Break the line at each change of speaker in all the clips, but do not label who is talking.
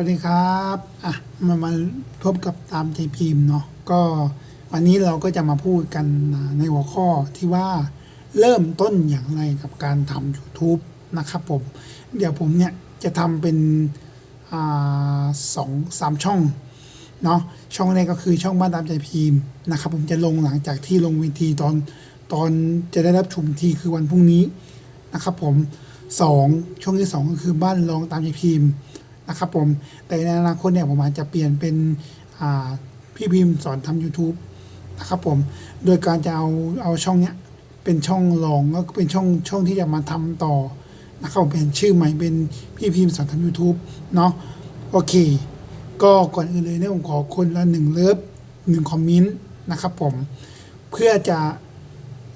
วัสดีครับอะมามาพบกับตามใจพิมพ์เนาะก็วันนี้เราก็จะมาพูดกันในหัวข้อที่ว่าเริ่มต้นอย่างไรกับการทำ YouTube นะครับผม เดี๋ยวผมเนี่ยจะทำเป็นอ่าสองสามช่องเนาะช่องแรกก็คือช่องบ้านตามใจพิมพ์นะครับผมจะลงหลังจากที่ลงเวทีตอนตอนจะได้รับชมทีคือวันพรุ่งนี้นะครับผมสองช่องที่สองก็คือบ้านรองตามใจพิมพ์ นะครับผมแต่ในอนาคตเนี่ยผมอาจจะเปลี่ยนเป็นพี่พิมพ์สอนทำ YouTube นะครับผมโดยการจะเอาเอาช่องเนี้ยเป็นช่องรองก็เป็นช่องช่องที่จะมาทำต่อนะครับเปลี่ยนชื่อใหม่เป็นพี่พิมพ์สอนทำ YouTube เนาะโอเค ก็ก่อนอื่นเลยเนี่ยผมขอคนละหนึ่งเลิฟหนึ่งคอมเมนต์นะครับผมเพื่อจะ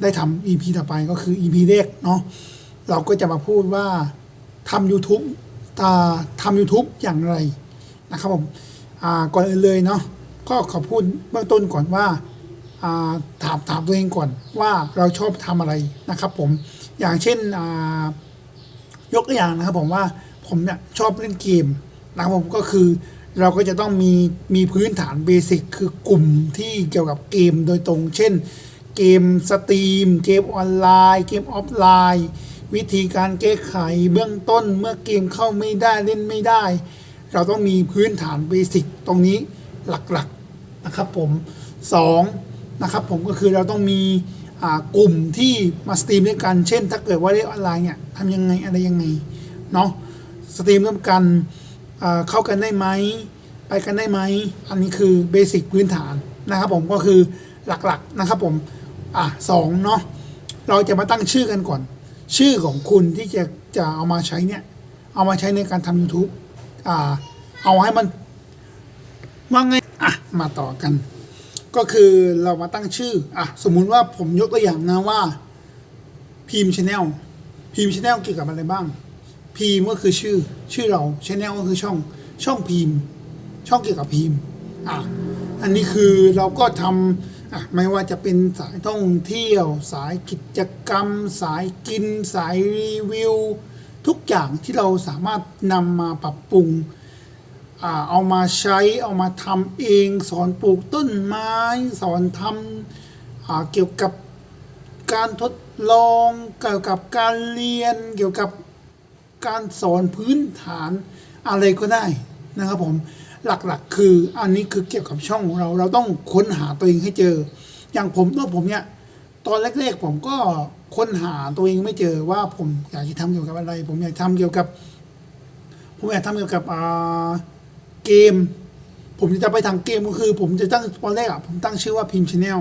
ได้ทำ EP ต่อไปก็คือ EP แรกเนาะเราก็จะมาพูดว่าทำ YouTube ทำ YouTube อย่างไรนะครับผมก่อนอื่นเลยเนาะก็ขอพูดเบื้องต้นก่อนว่าถามถามตัวเองก่อนว่าเราชอบทำอะไรนะครับผมอย่างเช่นยกตัวอย่างนะครับผมว่าผมเนี่ยชอบเล่นเกมนะครับผมก็คือเราก็จะต้องมีมีพื้นฐานเบสิกคือกลุ่มที่เกี่ยวกับเกมโดยตรง เช่น เกมสตรีม เกมออนไลน์ เกมออฟไลน์ วิธีการแก้ไขเบื้องต้นเมื่อเกมเข้าไม่ได้เล่นไม่ได้ เราต้องมีพื้นฐานเบสิกตรงนี้หลักๆนะครับผมสองนะครับผมก็คือเราต้องมีกลุ่มที่มาสตรีมด้วยกัน เช่น ถ้าเกิดว่าเล่นออนไลน์เนี่ยทำยังไงอะไรยังไงเนาะสตรีมร่วมกันเข้ากันได้ไหมไปกันได้ไหมอันนี้คือเบสิกพื้นฐานนะครับผมก็คือหลักๆนะครับผมอะสองเนาะเราจะมาตั้งชื่อกันก่อน ชื่อของคุณที่จะจะเอามาใช้เนี่ย เอามาใช้ในการทำ YouTube อ่า เอาให้มันว่าไงอะมาต่อกัน ก็คือเรามาตั้งชื่ออะสมมุติว่าผมยกตัวอย่างนะว่าพิมพ์ชาแนลพิมพ์ชาแนลเกี่ยวกับอะไรบ้างพิมพ์ก็คือชื่อชื่อเราชาแนลก็คือช่องช่องพิมพ์ ช่องเกี่ยวกับพิมพ์อะอันนี้คือเราก็ทำอะ ไม่ว่าจะเป็นสายท่องเที่ยว สายกิจกรรม สายกิน สายรีวิว ทุกอย่างที่เราสามารถนำมาปรับปรุงอเอามาใช้เอามาทำเอง สอนปลูกต้นไม้ สอนทำเกี่ยวกับการทดลองเกี่ยวกับการเรียน เกี่ยวกับการสอนพื้นฐานอะไรก็ได้นะครับผม หลักๆ คืออันนี้คือเกี่ยวกับช่องของเรา เราต้องค้นหาตัวเองให้เจอ อย่างผมตัวผมเนี่ยตอนแรกๆผมก็ค้นหาตัวเองไม่เจอว่าผมอยากจะทำเกี่ยวกับอะไร ผมอยากทำเกี่ยวกับ ผมอยากทำเกี่ยวกับเกม ผมจะไปทางเกมก็คือ ผมจะตั้งตอนแรกอะผมตั้งชื่อว่าพิมพ์ชาแนล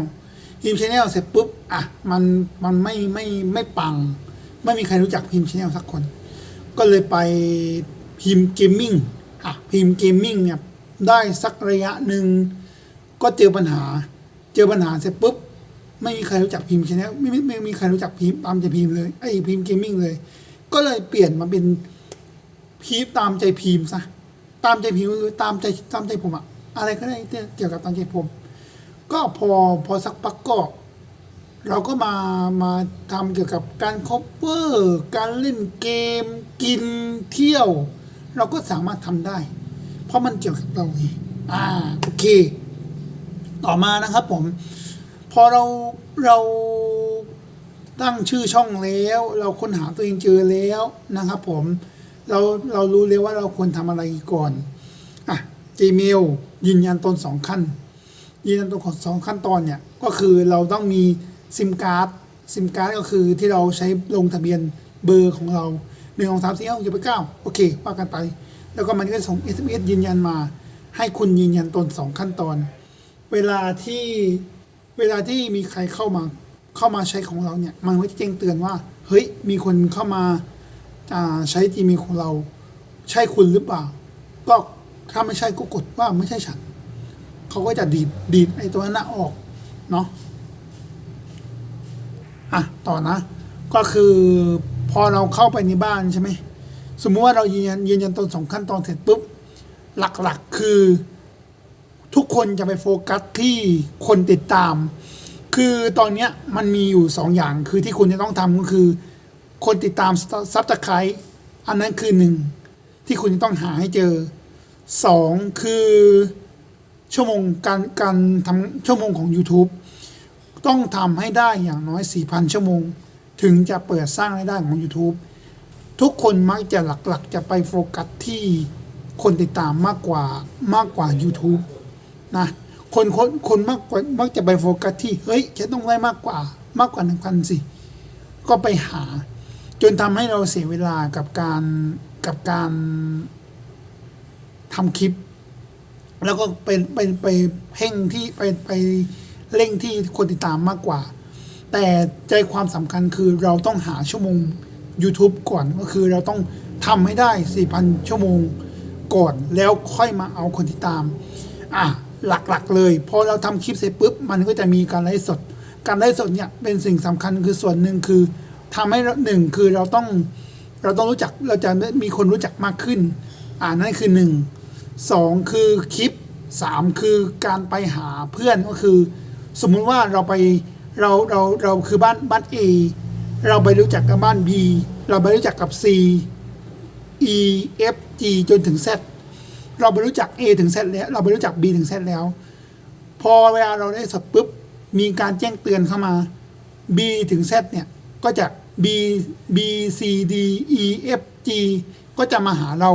พิมพ์ชาแนลเสร็จปุ๊บอะมันมันไม่ไม่ไม่ปัง ไม่มีใครรู้จักพิมพ์ชาแนลสักคน ก็เลยไปพิมพ์เกมมิ่งอะพิมพ์เกมมิ่งเนี่ย ได้สักระยะหนึ่งก็เจอปัญหา เจอปัญหาเสร็จปุ๊บ ไม่มีใครรู้จักพิมพ์ชาแนลไม่ไม่ไม่มีใครรู้จักพิมพ์ตามใจพิมพ์เลยไอ้พิมพ์เกมมิ่งเลย ก็เลยเปลี่ยนมาเป็นพิมพ์ตามใจพิมพ์ซะตามใจพิมพ์คือตามใจตามใจผมอะอะไรก็ได้เกี่ยวกับตามใจผม ก็พอพอสักพักก็เราก็มามาทำเกี่ยวกับการคบเวอร์ การเล่นเกม กินเที่ยว เราก็สามารถทำได้ เพราะมันเกี่ยวกับเราไงอ่าโอเค ต่อมานะครับผม พอเราเราตั้งชื่อช่องแล้ว เราค้นหาตัวเองเจอแล้วนะครับผมเราเรารู้เลยว่าเราควรทำอะไรก่อนอะ Gmail ยืนยันตนสองขั้น ยืนยันตนของสองขั้นตอนเนี่ย ก็คือเราต้องมีซิมการ์ดซิมการ์ดก็คือที่เราใช้ลงทะเบียนเบอร์ของเราหนึ่งของสามสี่ห้าหกเจ็ดแปดเก้าโอเค ว่ากันไป แล้วก็มันก็ส่ง SMS ยืนยันมา ให้คุณยืนยันตนสองขั้นตอน เวลาที่เวลาที่มีใครเข้ามาเข้ามาใช้ของเราเนี่ย มันก็จะแจ้งเตือนว่า เฮ้ย มีคนเข้ามาใช้ Gmail ของเรา ใช่คุณหรือเปล่า ก็ถ้าไม่ใช่ก็กดว่าไม่ใช่ฉัน เขาก็จะดีดดีดไอ้ตัวนั้นออกเนาะอะ ต่อนะ ก็คือพอเราเข้าไปในบ้านใช่ไหม สมมติว่าเรายืนยันยืนยันตนสองขั้นตอนเสร็จปุ๊บ หลักๆคือ ทุกคนจะไปโฟกัสที่คนติดตาม คือตอนเนี้ยมันมีอยู่สองอย่างคือที่คุณจะต้องทำก็คือ คนติดตามซับสไครต์อันนั้นคือหนึ่งที่คุณจะต้องหาให้เจอสองคือชั่วโมงการการทำชั่วโมงของ YouTube ต้องทำให้ได้อย่างน้อย 4,000 ชั่วโมง ถึงจะเปิดสร้างรายได้ของ YouTube ทุกคนมักจะหลักๆ จะไปโฟกัสที่คนติดตามมากกว่ามากกว่า YouTube นะคนคนคนมากกว่ามักจะไปโฟกัสที่เฮ้ยฉันต้องได้มากกว่ามากกว่า1,000สิ ก็ไปหา จนทำให้เราเสียเวลากับการกับการทำคลิป แล้วก็ไปไปไปเพ่งที่ไปไปเร่งที่คนติดตามมากกว่า แต่ใจความสำคัญคือเราต้องหาชั่วโมง YouTube ก่อนก็คือเราต้องทำให้ได้ 4,000 ชั่วโมงก่อนแล้วค่อยมาเอาคนติดตาม อะหลักๆเลย พอเราทำคลิปเสร็จปุ๊บ มันก็จะมีการไลฟ์สด การไลฟ์สดเนี่ยเป็นสิ่งสำคัญคือส่วนหนึ่งคือทำให้หนึ่งคือเราต้องเราต้องรู้จักเราจะมีคนรู้จักมากขึ้น อ่านั่นคือหนึ่งสองคือคลิปสามคือการไปหาเพื่อนก็คือ สมมุติว่าเราไปเราเราเราคือบ้านบ้าน A เราไปรู้จักกับบ้าน B เราไปรู้จักกับ C E F G จนถึง Z เราไปรู้จัก A ถึง Z แล้ว เราไปรู้จัก B ถึง Z แล้ว พอเวลาเราได้สดปุ๊บ มีการแจ้งเตือนเข้ามา B ถึง Z เนี่ย ก็จะ B B C D E F G ก็จะมาหาเรา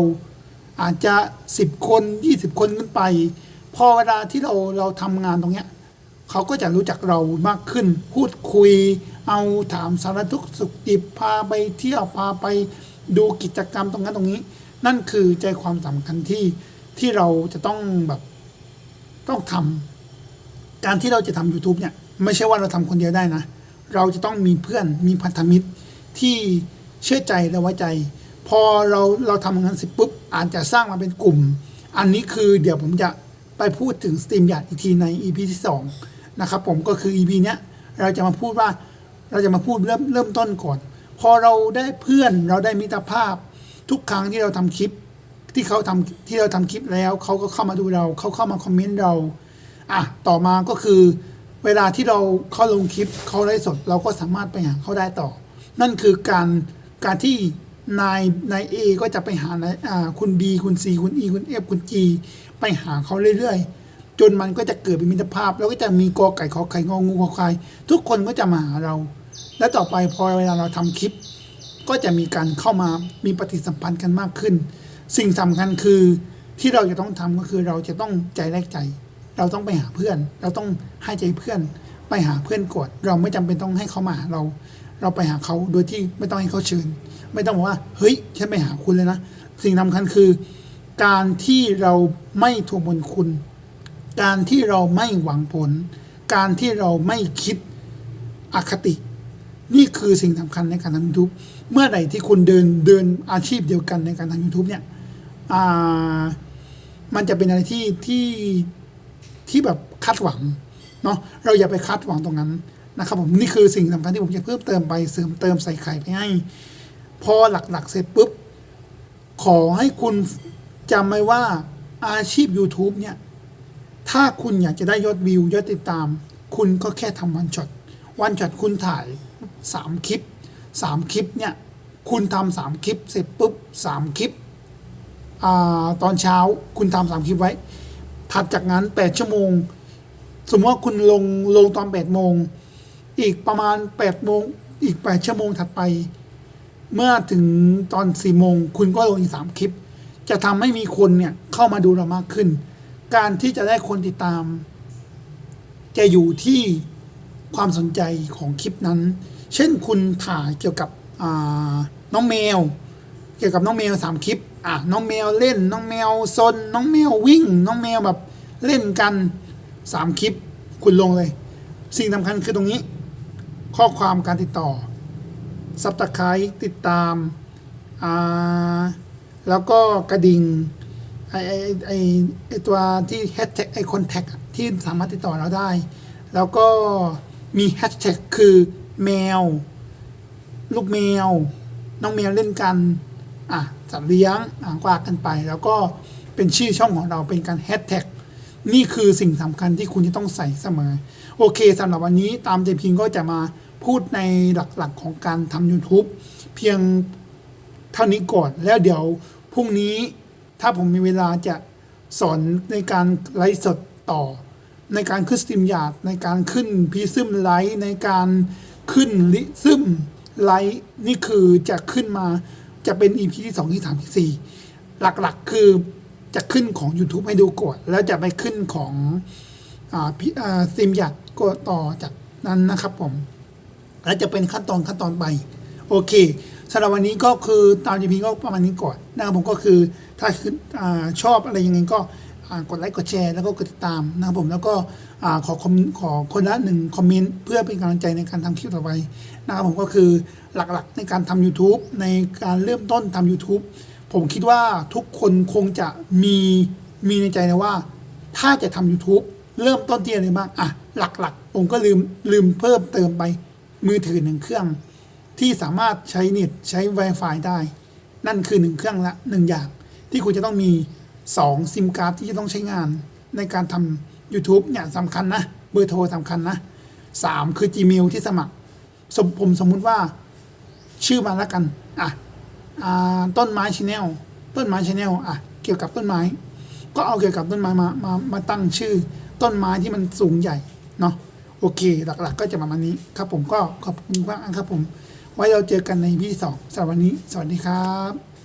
อาจจะ 10 คน 20 คนขึ้นไป พอเวลาที่เราเราทำงานตรงเนี้ย เขาก็จะรู้จักเรามากขึ้น พูดคุย เอาถามสารทุกข์สุขดิบพาไปเที่ยวพาไปดูกิจกรรมตรงนั้นตรงนี้ นั่นคือใจความสำคัญที่ที่เราจะต้องแบบต้องทำการที่เราจะทำ YouTube เนี่ย ไม่ใช่ว่าเราทำคนเดียวได้นะ เราจะต้องมีเพื่อนมีพันธมิตรที่เชื่อใจและไว้ใจ พอเราเราทำงานเสร็จปุ๊บอาจจะสร้างมาเป็นกลุ่ม อันนี้คือเดี๋ยวผมจะไปพูดถึงสตรีมยาดอีกทีใน EP ที่สอง นะครับผมก็คือ EP เนี้ยเราจะมาพูดว่าเราจะมาพูดเริ่มเริ่มต้นก่อน พอเราได้เพื่อนเราได้มิตรภาพ ทุกครั้งที่เราทำคลิป ที่เขาทำที่เราทำคลิปแล้วเขาก็เข้ามาดูเราเขาเข้ามาคอมเมนต์เราอะต่อมาก็คือเวลาที่เราเข้าลงคลิปเขาไลฟ์สดเราก็สามารถไปหาเขาได้ต่อ นั่นคือการการที่นายนายเอก็จะไปหานายอ่าคุณ B คุณ C คุณ E คุณ F คุณ G ไปหาเขาเรื่อยๆ จนมันก็จะเกิดเป็นมิตรภาพ แล้วก็จะมีกอไก่ขอไข่งองูขอควายทุกคนก็จะมาหาเรา และต่อไปพอเวลาเราทำคลิป ก็จะมีการเข้ามามีปฏิสัมพันธ์กันมากขึ้น สิ่งสำคัญคือที่เราจะต้องทำก็คือเราจะต้องใจแลกใจ เราต้องไปหาเพื่อน เราต้องให้ใจเพื่อน ไปหาเพื่อนก่อนเราไม่จำเป็นต้องให้เขามาหาเรา เราไปหาเขาโดยที่ไม่ต้องให้เขาเชิญ ไม่ต้องบอกว่า เฮ้ยฉันไปหาคุณเลยนะ สิ่งสำคัญคือ การที่เราไม่ทวงบุญคุณ การที่เราไม่หวังผล การที่เราไม่คิดอคติ นี่คือสิ่งสำคัญในการทำ YouTube เมื่อใดที่คุณเดินเดินอาชีพเดียวกันในการทำ YouTube เนี่ยอ่ามันจะเป็นอะไรที่ที่ที่แบบคาดหวังเนาะเราอย่าไปคาดหวังตรงนั้นนะครับผมนี่คือสิ่งสำคัญที่ผมจะเพิ่มเติมไปเสริมเติมใส่ไข่ไปให้พอหลักๆ เสร็จปุ๊บ ขอให้คุณจำไว้ว่าอาชีพ YouTube เนี่ย ถ้าคุณอยากจะได้ยอดวิวยอดติดตาม คุณก็แค่ทำวันช็อตวันช็อตคุณถ่ายสามคลิปสามคลิปเนี่ย คุณทำสามคลิปเสร็จปุ๊บสามคลิปอตอนเช้าคุณทำสามคลิปไว้ ถัดจากนั้นแปดชั่วโมง สมมติว่าคุณลงลงตอนแปดโมง อีกประมาณแปดโมงอีกแปดชั่วโมงถัดไป เมื่อถึงตอนสี่โมงคุณก็ลงอีกสามคลิป จะทำให้มีคนเนี่ยเข้ามาดูเรามากขึ้น การที่จะได้คนติดตาม จะอยู่ที่ความสนใจของคลิปนั้น เช่นคุณถ่ายเกี่ยวกับน้องแมว เกี่ยวกับน้องแมวสามคลิปอะน้องแมวเล่น น้องแมวซนน้องแมววิ่ง น้องแมวแบบเล่นกันสามคลิป คุณลงเลย สิ่งสำคัญคือตรงนี้ ข้อความการติดต่อซับตะไคร้ติดตามาแล้วก็กระดิ่ง ไอไอไอไอตัวที่แฮชแท็กไอคอนแทคที่สามารถติดต่อเราได้ แล้วก็มีแฮชแท็กคือแมว ลูกแมว น้องแมวเล่นกันอะสัตว์เลี้ยงอ่างกวากันไป แล้วก็เป็นชื่อช่องของเราเป็นการแฮชแท็กนี่คือสิ่งสำคัญที่คุณจะต้องใส่เสมอ โอเคสำหรับวันนี้ตามเจพิงก็จะมาพูดในหลักๆของการทำ YouTube เพียงเท่านี้ก่อนแล้วเดี๋ยวพรุ่งนี้ ถ้าผมมีเวลาจะสอนในการไลฟ์สดต่อ ในการขึ้นสตรีมยาร์ดในการขึ้นพีซึมไลฟ์ในการขึ้นลิซึมไลฟ์นี่คือจะขึ้นมาจะเป็น EP ที่2ที่3ที่4หลักๆคือจะขึ้นของ YouTube ให้ดูก่อนแล้วจะไปขึ้นของอ่าพี่อ่าสตรีมยาดก็ต่อจากนั้นนะครับผม แล้วจะเป็นขั้นตอนขั้นตอนไป โอเคสำหรับวันนี้ก็คือตามจีพีก็ประมาณนี้ก่อนนะครับผมก็คือ ถ้าคือชอบอะไรยังไงก็กดไลค์กดแชร์แล้วก็กดติดตามนะครับผมแล้วก็ขอคอมขอคนละหนึ่งคอมเมนต์เพื่อเป็นกำลังใจในการทำคลิปต่อไปนะครับผมก็คือหลักๆในการทำ YouTube ในการเริ่มต้นทำ YouTube ผมคิดว่าทุกคนคงจะมีมีในใจนะว่า ถ้าจะทำ YouTube เริ่มต้นที่อะไรบ้างอะหลักๆ ผมก็ลืมลืมเพิ่มเติมไปมือถือหนึ่งเครื่อง ที่สามารถใช้เน็ตใช้ Wi-Fi ได้ นั่นคือหนึ่งเครื่องละหนึ่งอย่าง ที่คุณจะต้องมีสองซิมการ์ดที่จะต้องใช้งานในการทำ YouTube เนี่ยสำคัญนะ เบอร์โทรสำคัญนะสามคือ Gmail ที่สมัครสมผมสมมุติว่าชื่อมาแล้วกัน อะอ่าต้นไม้ชแนลต้นไม้ชแนลอะ เกี่ยวกับต้นไม้ ก็เอาเกี่ยวกับต้นไม้มามามาตั้งชื่อ ต้นไม้ที่มันสูงใหญ่เนาะโอเค หลักๆ ก็จะประมาณนี้ครับผมก็ขอบคุณมากครับผม ไว้เราเจอกันในพี่สองสำหรับวันนี้ สวัสดีครับ